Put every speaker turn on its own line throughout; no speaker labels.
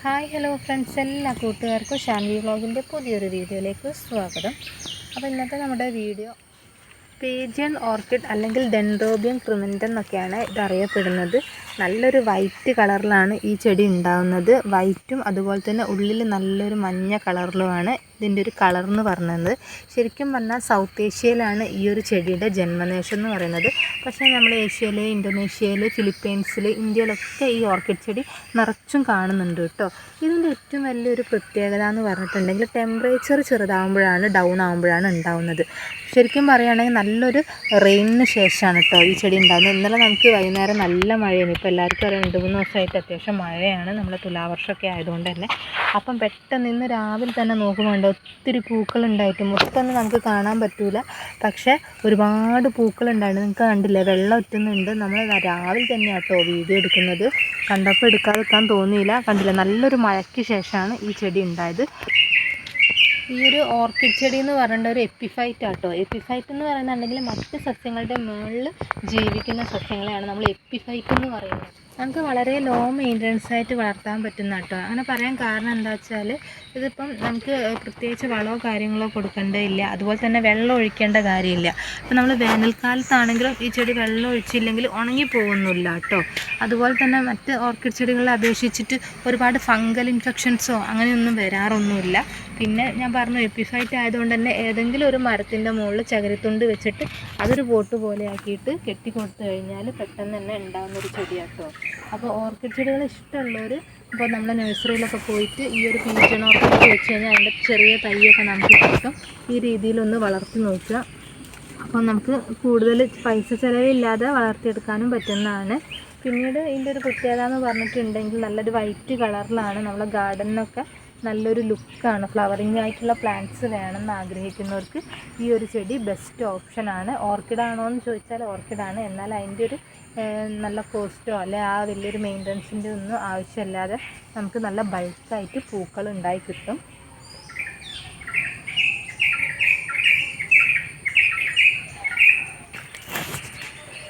Hi hello friends എല്ലാ കൂട്ടുകാർക്കും ഷാൻവി വ്ളോഗിന്റെ പുതിയൊരു വീഡിയോയിലേക്ക് സ്വാഗതം. അപ്പോൾ ഇന്നത്തെ നമ്മുടെ വീഡിയോ പേജിയൻ ഓർക്കിഡ് അല്ലെങ്കിൽ ഡെൻഡ്രോബിയം ക്രിമിന്റൻ എന്നൊക്കെയാണ് ഇത് അറിയപ്പെടുന്നത് നല്ലൊരു വൈറ്റ് കളറിലാണ് ഈ ചെടി ഉണ്ടാകുന്നത് വൈറ്റും അതുപോലെ തന്നെ ഉള്ളിൽ നല്ലൊരു മഞ്ഞ കളറിലുമാണ് ഇതിന്റെ ഒരു കളർ എന്ന് പറയുന്നത് ശരിക്കും പറഞ്ഞാൽ സൗത്ത് ഏഷ്യയിലാണ് ഈ ഒരു ചെടിയുടെ ജന്മദേശം എന്ന് പറയുന്നത്. പക്ഷേ നമ്മൾ ഏഷ്യയിൽ ഇന്തോനേഷ്യയിൽ ഫിലിപ്പീൻസിൽ ഇന്ത്യയിലൊക്കെ ഈ ഓർക്കിഡ് ചെടി നിറച്ചും കാണുന്നുണ്ട് കേട്ടോ. ഇതിന്റെ ഏറ്റവും വലിയൊരു പ്രത്യേകത എന്ന് പറഞ്ഞിട്ടുണ്ടെങ്കിൽ ടെമ്പറേച്ചർ ചെറുതാകുമ്പോഴാണ് ഡൗൺ ആകുമ്പോഴാണ് ഉണ്ടാവുന്നത്. ശരിക്കും പറയുകയാണെങ്കിൽ നല്ലൊരു റെയിനിന് ശേഷമാണ് കേട്ടോ ഈ ചെടി ഉണ്ടാകുന്നത് ഇന്നലെ നമുക്ക് വൈകുന്നേരം നല്ല മഴയാണ് ഇപ്പോൾ എല്ലാവർക്കും അറിയാം രണ്ട് മൂന്ന് ദിവസമായിട്ട് അത്യാവശ്യം മഴയാണ്. നമ്മൾ തുലാവർഷമൊക്കെ ആയതുകൊണ്ട് തന്നെ. അപ്പം പെട്ടെന്ന് ഇന്ന് രാവിലെ തന്നെ നോക്കുമ്പോൾ ഒത്തിരി പൂക്കളുണ്ടായിട്ട്. മൊത്തമൊന്നും നമുക്ക് കാണാൻ പറ്റൂല. പക്ഷെ ഒരുപാട് പൂക്കളുണ്ടായിരുന്നു നിങ്ങൾക്ക് കണ്ടില്ല വെള്ളം ഒറ്റുന്നുണ്ട്. നമ്മൾ രാവിലെ തന്നെ കേട്ടോ വീഡിയോ എടുക്കുന്നത്. കണ്ടപ്പോൾ എടുക്കാതിരിക്കാൻ തോന്നിയില്ല. കണ്ടില്ല നല്ലൊരു മഴയ്ക്ക് ശേഷമാണ് ഈ ചെടി ഉണ്ടായത്. ഈ ഒരു ഓർക്കിഡ് ചെടി എന്ന് പറയേണ്ട ഒരു എപ്പിഫൈറ്റ് ആട്ടോ. എപ്പിഫൈറ്റ് എന്ന് പറയുന്നുണ്ടെങ്കിൽ മറ്റ് സസ്യങ്ങളുടെ മുകളിൽ ജീവിക്കുന്ന സസ്യങ്ങളെയാണ് നമ്മൾ എപ്പിഫൈറ്റ് എന്ന് പറയുന്നത്. നമുക്ക് വളരെ ലോ മെയിന്റനൻസ് ആയിട്ട് വളർത്താൻ പറ്റുന്ന കേട്ടോ അങ്ങനെ പറയാൻ കാരണം എന്താ വെച്ചാൽ ഇതിപ്പം നമുക്ക് പ്രത്യേകിച്ച് വളമോ കാര്യങ്ങളോ കൊടുക്കേണ്ടതില്ല അതുപോലെ തന്നെ വെള്ളം ഒഴിക്കേണ്ട കാര്യമില്ല. അപ്പം നമ്മൾ വേനൽക്കാലത്താണെങ്കിലും ഈ ചെടി വെള്ളം ഒഴിച്ചില്ലെങ്കിൽ ഉണങ്ങി പോകുന്നില്ല കേട്ടോ അതുപോലെ തന്നെ മറ്റ് ഓർക്കിഡ് ചെടികളെ അപേക്ഷിച്ചിട്ട് ഒരുപാട് ഫംഗൽ ഇൻഫെക്ഷൻസോ അങ്ങനെയൊന്നും വരാറൊന്നുമില്ല. പിന്നെ ഞാൻ പറഞ്ഞു എപ്പിസൈറ്റ് ആയതുകൊണ്ട് തന്നെ ഏതെങ്കിലും ഒരു മരത്തിന്റെ മുകളിൽ ചകിരിത്തുണ്ട് വെച്ചിട്ട് അതൊരു പോട്ട് പോലെ ആക്കിയിട്ട് കെട്ടി കൊടുത്തു കഴിഞ്ഞാൽ പെട്ടെന്ന് തന്നെ ഉണ്ടാകുന്ന ഒരു ചെടിയാട്ടോ. അപ്പോൾ ഓർക്കിഡ് ചെടികൾ ഇഷ്ടമുള്ളവർ ഇപ്പോൾ നമ്മൾ നഴ്സറിയിലൊക്കെ പോയിട്ട് ഈ ഒരു പീജൺ ഓർക്കിഡ് വെച്ച് കഴിഞ്ഞാൽ അതിന്റെ ചെറിയ തൈയൊക്കെ നമുക്ക് കിട്ടും. ഈ രീതിയിലൊന്ന് വളർത്തി നോക്കുക. അപ്പോൾ നമുക്ക് കൂടുതൽ പൈസ ചിലവില്ലാതെ വളർത്തിയെടുക്കാനും പറ്റുന്നതാണ്. പിന്നീട് ഇതിന്റെ ഒരു പ്രത്യേകത എന്ന് പറഞ്ഞിട്ടുണ്ടെങ്കിൽ നല്ലൊരു വൈറ്റ് കളറിലാണ് നമ്മളെ ഗാർഡനിനൊക്കെ നല്ലൊരു ലുക്കാണ്. ഫ്ലവറിങ് ആയിട്ടുള്ള പ്ലാന്റ്സ് വേണമെന്ന് ആഗ്രഹിക്കുന്നവർക്ക് ഈ ഒരു ചെടി ബെസ്റ്റ് ഓപ്ഷനാണ്. ഓർക്കിഡാണോ എന്ന് ചോദിച്ചാൽ ഓർക്കിഡാണ്. എന്നാൽ അതിന്റെ ഒരു നല്ല കോസ്റ്റോ അല്ലെ ആ വലിയൊരു മെയിന്റനൻസിന്റെ ഒന്നും ആവശ്യമില്ലാതെ നമുക്ക് നല്ല ബൾക്കായിട്ട് പൂക്കൾ ഉണ്ടായി കിട്ടും.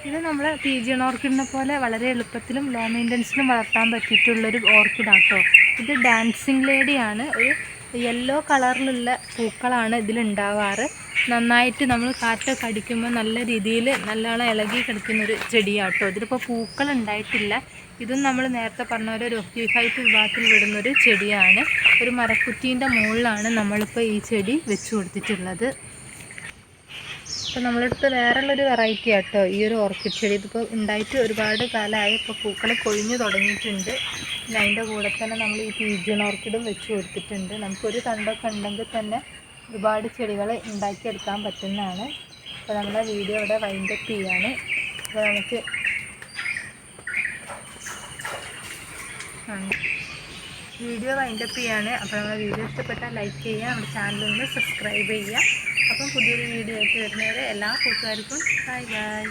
ഇത് നമ്മൾ പീജിയൺ ഓർക്കിഡിനെ പോലെ വളരെ എളുപ്പത്തിലും ലോ മെയിന്റനൻസിലും വളർത്താൻ പറ്റിയിട്ടുള്ളൊരു ഓർക്കിഡാട്ടോ. ഇത് ഡാൻസിങ് ലേഡിയാണ് ഒരു യെല്ലോ കളറിലുള്ള പൂക്കളാണ് ഇതിലുണ്ടാവാറ്. നന്നായിട്ട് നമ്മൾ കാറ്റൊക്കെ അടിക്കുമ്പോൾ നല്ല രീതിയിൽ നല്ലോണം ഇളകി കിടക്കുന്നൊരു ചെടിയാട്ടോ. ഇതിലിപ്പോൾ പൂക്കൾ ഉണ്ടായിട്ടില്ല. ഇതും നമ്മൾ നേരത്തെ പറഞ്ഞ ഒരു ഒക്യൂഫൈറ്റ് വിഭാഗത്തിൽ വിടുന്നൊരു ചെടിയാണ്. ഒരു മരക്കുറ്റീന്റെ മുകളിലാണ് നമ്മളിപ്പോൾ ഈ ചെടി വെച്ച് കൊടുത്തിട്ടുള്ളത്. അപ്പോൾ നമ്മളടുത്ത് വേറെയുള്ളൊരു വെറൈറ്റി ആട്ടോ. ഈ ഒരു ഓർക്കിഡ് ചെടി ഇതിപ്പോൾ ഉണ്ടായിട്ട് ഒരുപാട് കാലമായി ഇപ്പോൾ പൂക്കൾ കൊഴിഞ്ഞു തുടങ്ങിയിട്ടുണ്ട്. പിന്നെ അതിന്റെ കൂടെ തന്നെ നമ്മൾ ഈ പീജിയൺ ഓർക്കിഡും വെച്ച് കൊടുത്തിട്ടുണ്ട്. നമുക്കൊരു തണ്ടൊക്കെ ഉണ്ടെങ്കിൽ തന്നെ ഒരുപാട് ചെടികൾ ഉണ്ടാക്കിയെടുക്കാൻ പറ്റുന്നതാണ്. അപ്പോൾ നമ്മളെ വീഡിയോ ഇവിടെ വൈൻഡപ്പ് ചെയ്യാണ്. അപ്പോൾ നമുക്ക് വീഡിയോ വൈൻഡപ്പ് ചെയ്യാണ്. അപ്പോൾ നമ്മളെ വീഡിയോ ഇഷ്ടപ്പെട്ടാൽ ലൈക്ക് ചെയ്യുക. നമ്മുടെ ചാനലൊന്ന് സബ്സ്ക്രൈബ് ചെയ്യുക. അപ്പം പുതിയൊരു വീഡിയോ ആയിട്ട് വരുന്നവരെ എല്ലാ കൂട്ടുകാർക്കും ബൈ ബൈ